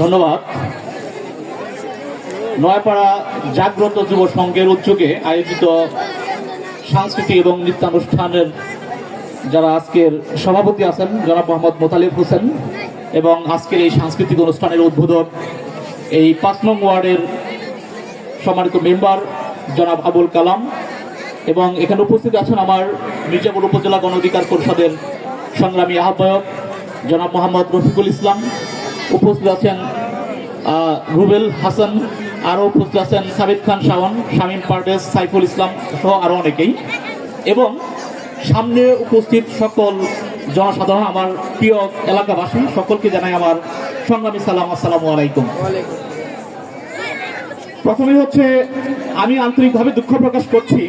ধন্যবাদ। নয়াপাড়া জাগ্রত যুব সংঘের উদ্যোগে আয়োজিত সাংস্কৃতিক এবং নৃত্যানুষ্ঠানের যারা আজকের সভাপতি আছেন, জনাব মোহাম্মদ মোতালিব হোসেন এবং আজকের এই সাংস্কৃতিক অনুষ্ঠানের উদ্বোধক এই পাঁচ নং ওয়ার্ডের সম্মানিত মেম্বার জনাব আবুল কালাম এবং এখানে উপস্থিত আছেন আমার মির্জাপুর উপজেলা গণ অধিকার পরিষদের সংগ্রামী আহ্বায়ক জনাব মোহাম্মদ রফিকুল ইসলাম, উপস্থিত আছেন রুবেল হাসান, আরও উপস্থিত আছেন সাবিদ খান শাওন, শামীম পারভেজ, সাইফুল ইসলাম সহ আরও অনেকেই। এবং সামনে উপস্থিত সকল জনসাধারণ, আমার প্রিয় এলাকাবাসী, সকলকে জানাই আমার সংগ্রামী সালাম, আসসালামু আলাইকুম। প্রথমে হচ্ছে, আমি আন্তরিকভাবে দুঃখ প্রকাশ করছি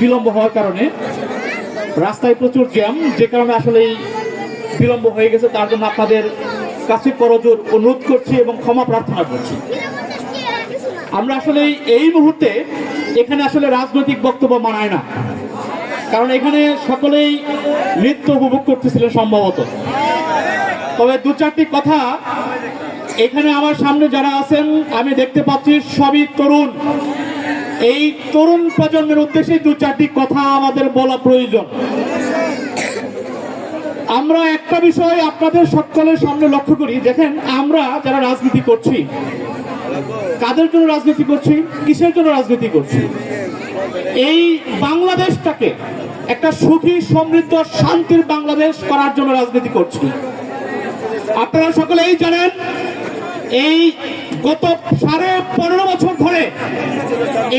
বিলম্ব হওয়ার কারণে। রাস্তায় প্রচুর জ্যাম, যে কারণে আসলে বিলম্ব হয়ে গেছে। তার জন্য আপনাদের কাছে করজোর অনুরোধ করছি এবং ক্ষমা প্রার্থনা করছি। আমরা আসলে এই মুহূর্তে এখানে আসলে রাজনৈতিক বক্তব্য মানায় না। কারণ এখানে সকলেই নৃত্য উপভোগ করতেছিলেন সম্ভবত। তবে দু চারটি কথা এখানে আমার সামনে যারা আছেন, আমি দেখতে পাচ্ছি সবই তরুণ। এই তরুণ প্রজন্মের উদ্দেশ্যে দু চারটি কথা আমাদের বলা প্রয়োজন। আমরা একটা বিষয় আপনাদের সকলের সামনে লক্ষ্য করি। দেখেন, আমরা যারা রাজনীতি করছি, কাদের জন্য রাজনীতি করছি? কিসের জন্য রাজনীতি করছি? এই বাংলাদেশটাকে একটা সুখী, সমৃদ্ধ, শান্তির বাংলাদেশ করার জন্য রাজনীতি করছি। আপনারা সকলেই জানেন, এই গত সাড়ে পনেরো বছর ধরে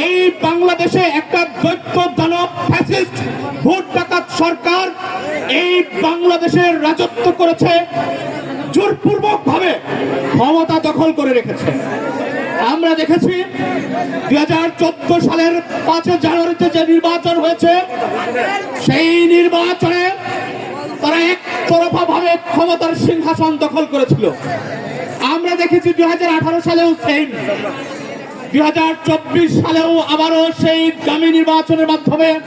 এই বাংলাদেশে একটা দৈত্য দানব ফ্যাসিস্ট ভোট ডাকাত সরকার এই বাংলাদেশের রাজত্ব করেছে জোরপূর্বক ভাবে ক্ষমতা দখল করে রেখেছে। আমরা দেখেছি দুই হাজার চোদ্দ সালের পাঁচই জানুয়ারিতে যে নির্বাচন হয়েছে, সেই নির্বাচনে তারা একতরফা ভাবে ক্ষমতার সিংহাসন দখল করেছিল। আমরা দেখেছি দুই হাজার আঠারো সালেও সেম দুই হাজার চব্বিশ সালেও আবারও সেই দামি নির্বাচনের মাধ্যমে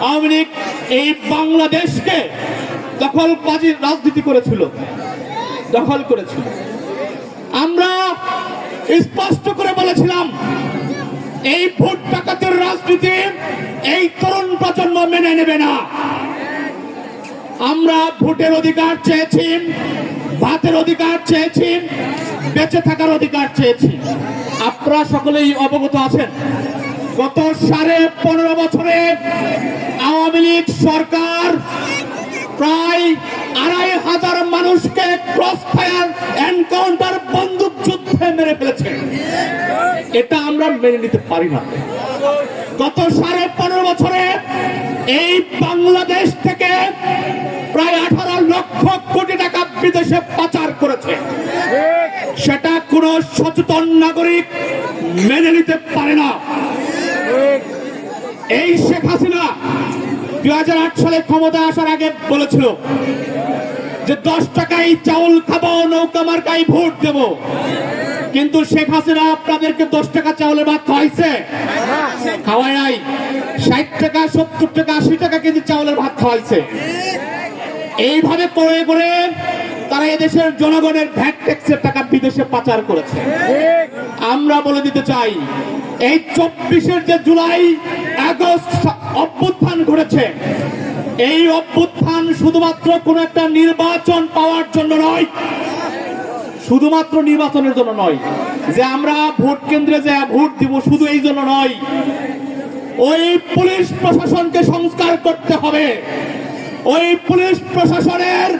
আওয়ামী লীগ এই বাংলাদেশকে দখল দখলবাজির রাজনীতি করেছিল। দখল করেছিল। আমরা স্পষ্ট করে বলেছিলাম, এই ভোট ডাকাতের রাজনীতি এই তরুণ প্রজন্ম মেনে নেবে না। আমরা ভোটের অধিকার চেয়েছি, ভাতের অধিকার চেয়েছি, বেঁচে থাকার অধিকার চেয়েছি। আপনারা সকলেই অবগত আছেন, গত সাড়ে পনেরো বছরে আওয়ামী লীগ সরকার প্রায় আড়াই হাজার মানুষকে ক্রস ফায়ার এনকাউন্টার বন্দুক যুদ্ধে মেরে ফেলেছে। এটা আমরা মেনে নিতে পারি না। গত সাড়ে পনেরো বছরে এই বাংলাদেশ থেকে প্রায় আঠারো লক্ষ কোটি টাকা বিদেশে পাচার করেছে। সেটা কোন সচেতন নাগরিক মেনে নিতে পারে না। এই শেখ হাসিনা দুই সালে ক্ষমতা আসার আগে বলেছিল যে দশ টাকায় চাউল খাব, নৌকা মার্কাই ভোট দেব। কিন্তু শেখ হাসিনা আপনাদেরকে দশ টাকা চাউলের ভাত খাওয়াইছে। খাওয়াই নাই। ষাট টাকা, সত্তর টাকা, আশি টাকা কেজি চাউলের ভাত খাওয়াইছে। এইভাবে করে করে তারা এদেশের জনগণের ভ্যাট ট্যাক্সের টাকা বিদেশে পাচার করেছে। আমরা বলে দিতে চাই, এই চব্বিশের যে জুলাই আগস্ট অভ্যুত্থান ঘটেছে, এই অভ্যুত্থান শুধুমাত্র কোন একটা নির্বাচন পাওয়ার জন্য নয়, শুধুমাত্র নির্বাচনের জন্য নয়, যে আমরা ভোট কেন্দ্রে যে ভোট দিব শুধু এই জন্য নয়, ওই পুলিশ প্রশাসনকে সংস্কার করতে হবে। ওই পুলিশ প্রশাসনের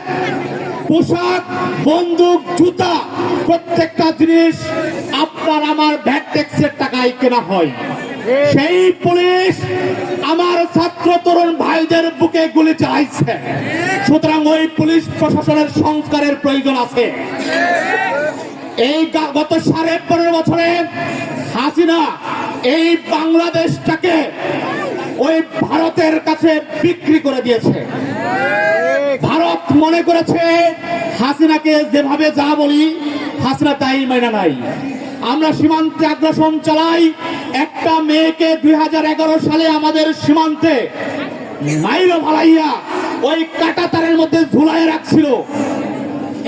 পোশাক, বন্দুক, জুতা, প্রত্যেকটা জিনিস আপনার আমার ভ্যাট ট্যাক্সের টাকায় কেনা হয়। সেই পুলিশ আমার ছাত্র তরুণ ভাইদের বুকে গুলি চালাইছে। সুতরাং ওই পুলিশ প্রশাসনের সংস্কারের প্রয়োজন আছে। এই গত সাড়ে পনেরো বছরে হাসিনা এই বাংলাদেশটাকে ওই ভারতের কাছে বিক্রি করে দিয়েছে। ভারত মনে করেছে, হাসিনাকে যেভাবে যা বলি, হাসিনা তাই মাইনা নাই। আমরা সীমান্তে আগ্রাসন চালাই, একটা মেয়েকে দুই হাজার এগারো সালে আমাদের সীমান্তে মাইরা ভালাইয়া ওই কাটা তারের মধ্যে ঝুলায় রাখছিল।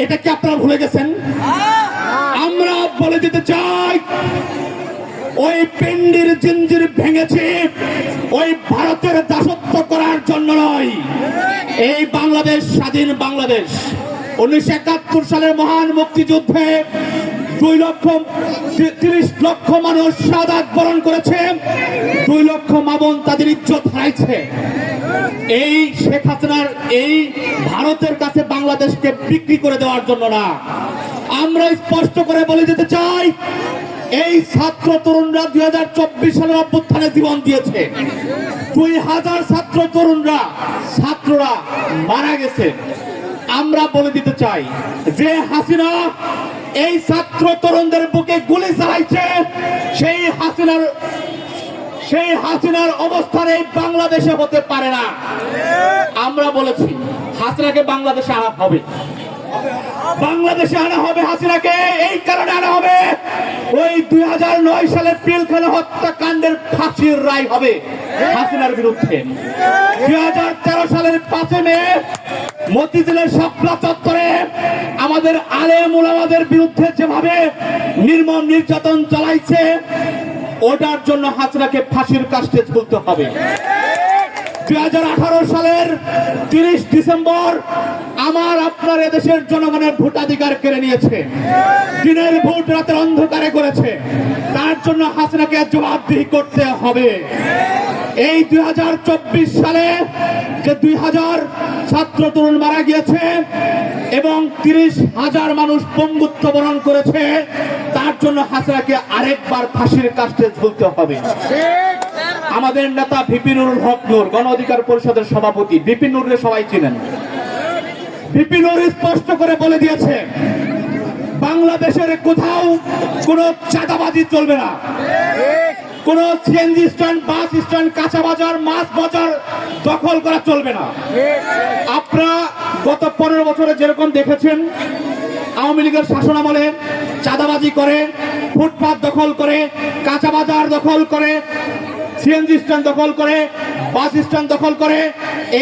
এটা কি আপনারা ভুলে গেছেন? আমরা বলে দিতে চাই ওই পিন্ডির জিঞ্জির ভেঙেছে। ওই ভারতের দাসত্ব করার জন্য নয়। এই বাংলাদেশ, স্বাধীন বাংলাদেশ। উনিশশো একাত্তর সালের মহান মুক্তিযুদ্ধে দুই লক্ষ তিরিশ লক্ষ মানুষ সাদাত বরণ করেছে। দুই লক্ষ মাবন তাদের ইজ্জত হারাইছে। এই শেখ হাসিনার এই ভারতের কাছে বাংলাদেশকে বিক্রি করে দেওয়ার জন্য না। আমরা স্পষ্ট করে বলে যেতে চাই এই ছাত্র তরুণরা দুই হাজার চব্বিশ সালের অভ্যুত্থানে জীবন দিয়েছে। দুই হাজার ছাত্র তরুণরা, ছাত্ররা মারা গেছে। আমরা বলে দিতে চাই যে হাসিনা এই ছাত্র তরুণদের বুকে গুলি চালাইছে, সেই হাসিনার সেই হাসিনার অবস্থান এই বাংলাদেশে হতে পারে না। আমরা বলেছি, হাসিনাকে বাংলাদেশে আনা হবে। বাংলাদেশে আনা হবে হাসিনাকে, এই কারণে আনা হবে ওই দুই হাজার নয় সালের পিলখানা হত্যাকাণ্ডের ফাঁসির রায় হবে হাসিনার বিরুদ্ধে। দুই হাজার তেরো সালের পাঁচে মে মতিঝিলের শাপলা চত্বরে আমাদের আলেম ওলামাদের বিরুদ্ধে যেভাবে নির্মম নির্যাতন চালাইছে, ওটার জন্য হাসিনাকে ফাঁসির কাস্টে ঝুলতে হবে। দুই হাজার আঠারো সালের তিরিশ ডিসেম্বর আমার আপনার এদেশের জনগণের ভোটাধিকার কেড়ে নিয়েছে। দিনের ভোট রাতের অন্ধকারে করেছে। তার জন্য হাসিনাকে জবাবদিহি করতে হবে। এই দুই হাজার চব্বিশ সালে যে দুই হাজার ছাত্র তরুণ মারা গিয়েছে এবং তিরিশ হাজার মানুষ পঙ্গুত্ব বরণ করেছে, তার জন্য হাসিনাকে আরেকবার ফাঁসির কাস্টে ঝুলতে হবে। আমাদের নেতা বিপিনুরুল হক নূর, গণ অধিকার পরিষদের সভাপতি। বিপিন নুরকে সবাই চিনেন। বিপিন নুর স্পষ্ট করে বলে দিয়েছে, বাংলাদেশের কোথাও কোনো চাঁদাবাজি চলবে না। কোন সিএনজি স্ট্যান্ড বাস স্ট্যান্ড কাঁচা বাজার, মাছ বাজার দখল করা চলবে না। আপনারা গত পনেরো বছরে যেরকম দেখেছেন, আওয়ামী লীগের শাসন আমলে চাঁদাবাজি করে, ফুটপাত দখল করে, কাঁচা বাজার দখল করে সিএনজি স্ট্যান্ড দখল করে, বাস স্ট্যান্ড দখল করে,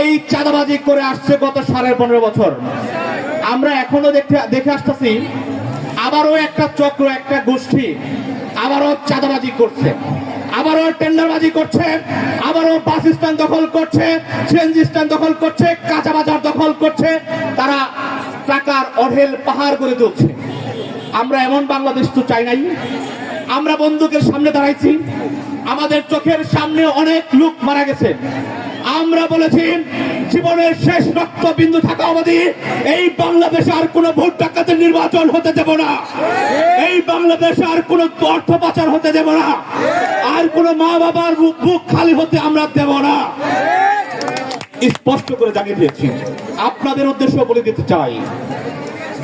এই চাঁদাবাজি করে আসছে গত সাড়ে পনেরো বছর। আমরা এখনও দেখতে, দেখে আসতেছি, আবারও একটা চক্র, একটা গোষ্ঠী আবারও চাঁদাবাজি করছে, আবারও টেন্ডারবাজি করছে, আবারও বাস স্ট্যান্ড দখল করছে, সিএনজি স্ট্যান্ড দখল করছে, কাঁচা বাজার দখল করছে, তারা টাকার অঢেল পাহাড় করে তুলছে। আমরা এমন বাংলাদেশ তো চাই নাই। আমরা বন্দুকের সামনে দাঁড়াইছি। আমাদের চোখের সামনে অনেক লোক মারা গেছে। আমরা বলেছি, জীবনের শেষ রক্ত বিন্দু থাকা অবধি এই বাংলাদেশে আর কোনো ভোট ডাকাতের নির্বাচন হতে দেব না। এই বাংলাদেশে আর কোনো অর্থ পাচার হতে দেব না। আর কোনো মা বাবার বুক খালি হতে আমরা দেব না। স্পষ্ট করে জানিয়ে দিয়েছি, আপনাদের উদ্দেশ্য বলে দিতে চাই।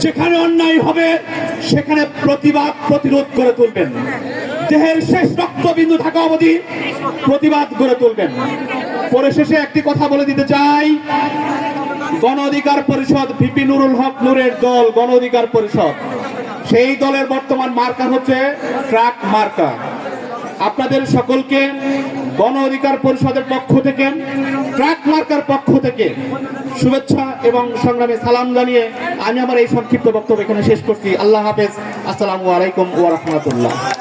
যেখানে অন্যায় হবে, সেখানে প্রতিবাদ, প্রতিরোধ করে তুলবেন। দেহের শেষ রক্তবিন্দু থাকা অবধি প্রতিবাদ গড়ে তুলবেন। পরে শেষে একটি কথা বলে দিতে চাই। গণ অধিকার পরিষদ ভিপি নুরুল হক নূরের দল, গণ অধিকার পরিষদ। সেই দলের বর্তমান মার্কা হচ্ছে ট্রাক মার্কা। আপনাদের সকলকে গণ অধিকার পরিষদের পক্ষ থেকে, ট্রাক মার্কার পক্ষ থেকে শুভেচ্ছা এবং সংগ্রামে সালাম জানিয়ে আমি আমার এই সংক্ষিপ্ত বক্তব্য এখানে শেষ করছি। আল্লাহ হাফেজ। আসসালামু আলাইকুম ওয়া